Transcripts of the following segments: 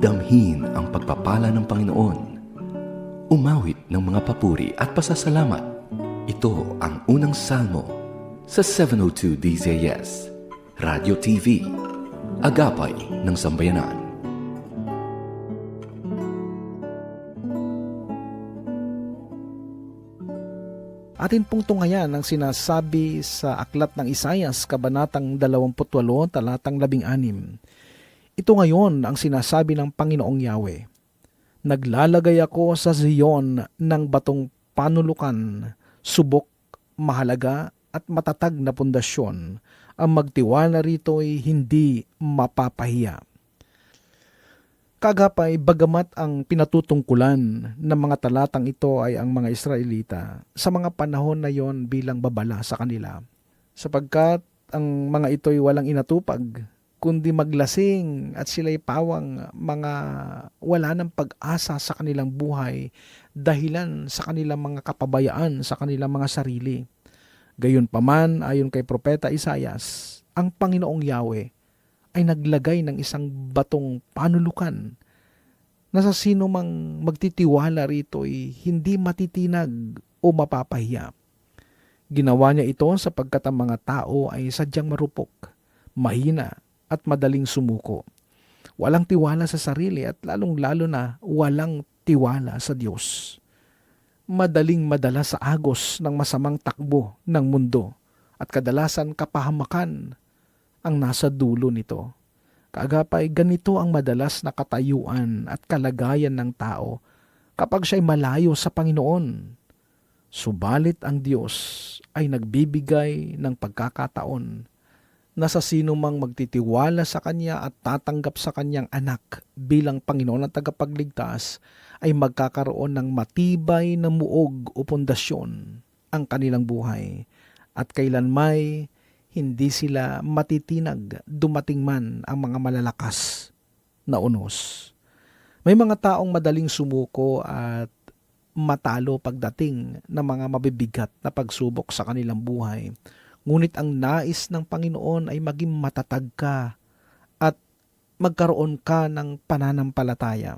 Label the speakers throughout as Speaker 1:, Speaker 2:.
Speaker 1: Damhin ang pagpapala ng Panginoon. Umawit ng mga papuri at pasasalamat. Ito ang unang salmo sa 702 DZS, Radio TV, Agapay ng Sambayanan.
Speaker 2: Atin pong tungayan ang sinasabi sa aklat ng Isayas, Kabanatang 28, talatang 16. Ito ngayon ang sinasabi ng Panginoong Yahweh. Naglalagay ako sa Zion ng batong panulukan, subok, mahalaga at matatag na pundasyon. Ang magtiwala rito ay hindi mapapahiya. Kagapay, bagamat ang pinatutungkulan ng mga talatang ito ay ang mga Israelita sa mga panahon na yon bilang babala sa kanila. Sapagkat ang mga ito ay walang inatupag, kundi maglasing at sila'y pawang mga wala ng pag-asa sa kanilang buhay dahilan sa kanilang mga kapabayaan sa kanilang mga sarili. Gayon paman, ayon kay Propeta Isayas, ang Panginoong Yahweh ay naglagay ng isang batong panulukan na sa sino mang magtitiwala rito ay hindi matitinag o mapapahiya. Ginawa niya ito sapagkat ang mga tao ay sadyang marupok, mahina at madaling sumuko. Walang tiwala sa sarili at lalong-lalo na walang tiwala sa Diyos. Madaling madala sa agos ng masamang takbo ng mundo at kadalasan kapahamakan ang nasa dulo nito. Kaagapay, ganito ang madalas na katayuan at kalagayan ng tao kapag siya'y malayo sa Panginoon. Subalit ang Diyos ay nagbibigay ng pagkakataon na sa sino mang magtitiwala sa Kanya at tatanggap sa Kanyang anak bilang Panginoon at tagapagligtas ay magkakaroon ng matibay na muog o pundasyon ang kanilang buhay at kailanmay hindi sila matitinag dumating man ang mga malalakas na unos. May mga taong madaling sumuko at matalo pagdating ng mga mabibigat na pagsubok sa kanilang buhay. Ngunit ang nais ng Panginoon ay maging matatag ka at magkaroon ka ng pananampalataya.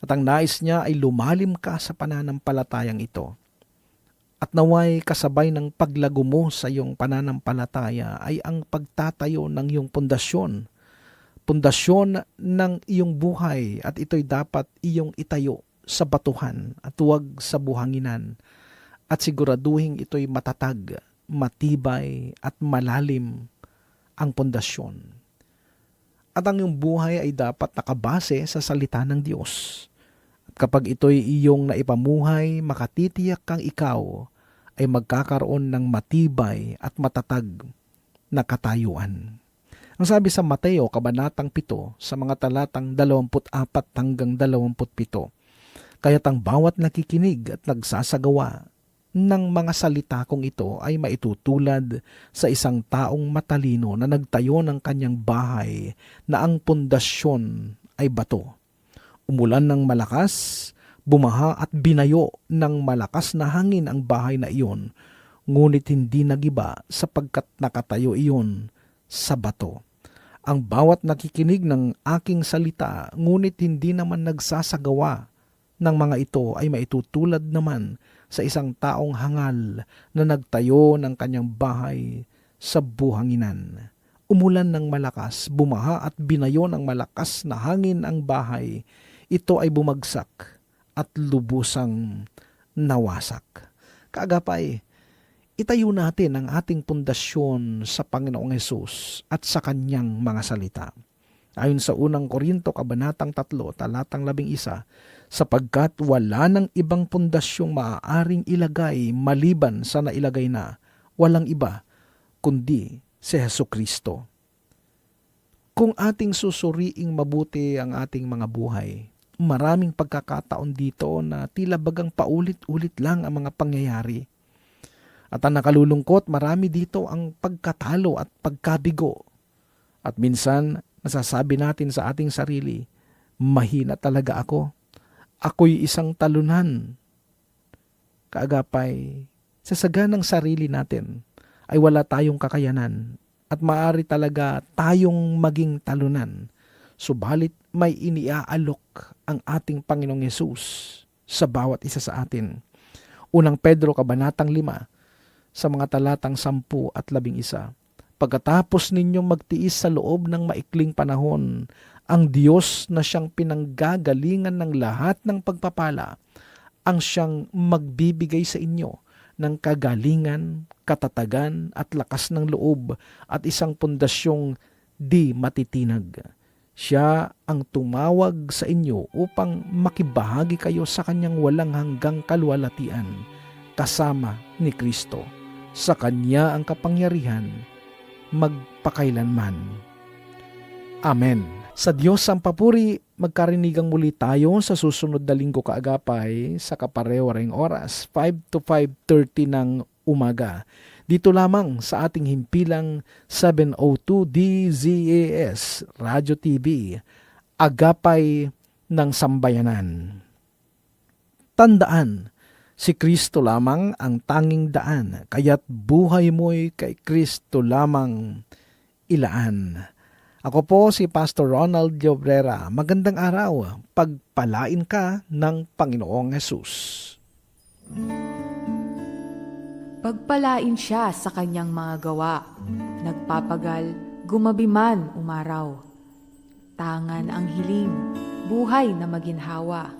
Speaker 2: At ang nais niya ay lumalim ka sa pananampalatayang ito at naway kasabay ng paglago mo sa iyong pananampalataya ay ang pagtatayo ng iyong pundasyon. Pundasyon ng iyong buhay at ito'y dapat iyong itayo sa batuhan at huwag sa buhanginan. At siguraduhin ito'y matatag, matibay at malalim ang pundasyon. At ang iyong buhay ay dapat nakabase sa salita ng Diyos. Kapag ito'y iyong naipamuhay, makatitiyak kang ikaw ay magkakaroon ng matibay at matatag na katayuan. Ang sabi sa Mateo, Kabanatang 7, sa mga talatang 24 hanggang 27, kaya't ang bawat nakikinig at nagsasagawa ng mga salita kong ito ay maitutulad sa isang taong matalino na nagtayo ng kanyang bahay na ang pundasyon ay bato Umulan ng malakas, bumaha at binayo ng malakas na hangin ang bahay na iyon, ngunit hindi nagiba sapagkat nakatayo iyon sa bato. Ang bawat nakikinig ng aking salita, ngunit hindi naman nagsasagawa ng mga ito ay maitutulad naman sa isang taong hangal na nagtayo ng kanyang bahay sa buhanginan. Umulan ng malakas, bumaha at binayo ng malakas na hangin ang bahay, ito ay bumagsak at lubusang nawasak. Kaagapay, itayo natin ang ating pundasyon sa Panginoong Hesus at sa kanyang mga salita. Ayon sa unang Korinto, Kabanatang 3, talatang 11, sapagkat wala ng ibang pundasyong maaaring ilagay maliban sa nailagay na, walang iba, kundi si Heso Kristo. Kung ating susuriing mabuti ang ating mga buhay, maraming pagkakataon dito na tila bagang paulit-ulit lang ang mga pangyayari. At ang nakalulungkot, marami dito ang pagkatalo at pagkabigo. At minsan, nasasabi natin sa ating sarili, mahina talaga ako. Ako'y isang talunan. Kaagapay, sa saganang sarili natin, ay wala tayong kakayanan at maaari talaga tayong maging talunan. Subalit may iniaalok ang ating Panginoong Yesus sa bawat isa sa atin. Unang Pedro Kabanatang 5 sa mga talatang 10 at 11. Pagkatapos ninyong magtiis sa loob ng maikling panahon, ang Diyos na siyang pinanggagalingan ng lahat ng pagpapala, ang siyang magbibigay sa inyo ng kagalingan, katatagan at lakas ng loob at isang pundasyong di matitinag. Siya ang tumawag sa inyo upang makibahagi kayo sa kanyang walang hanggang kalwalatian kasama ni Kristo. Sa kanya ang kapangyarihan magpakailanman. Amen. Sa Diyos ang papuri, magkarinigang muli tayo sa susunod na linggo kaagapay sa kapareho ring oras, 5 to 5.30 ng umaga. Dito lamang sa ating himpilang 702 DZAS Radio TV, Agapay ng Sambayanan. Tandaan, si Kristo lamang ang tanging daan, kaya't buhay mo'y kay Kristo lamang ilaan. Ako po si Pastor Ronald Llobrera. Magandang araw. Pagpalain ka ng Panginoong Yesus.
Speaker 3: Pagpalain siya sa kanyang mga gawa. Nagpapagal, gumabi man umaraw. Tangan ang hiling, buhay na maginhawa.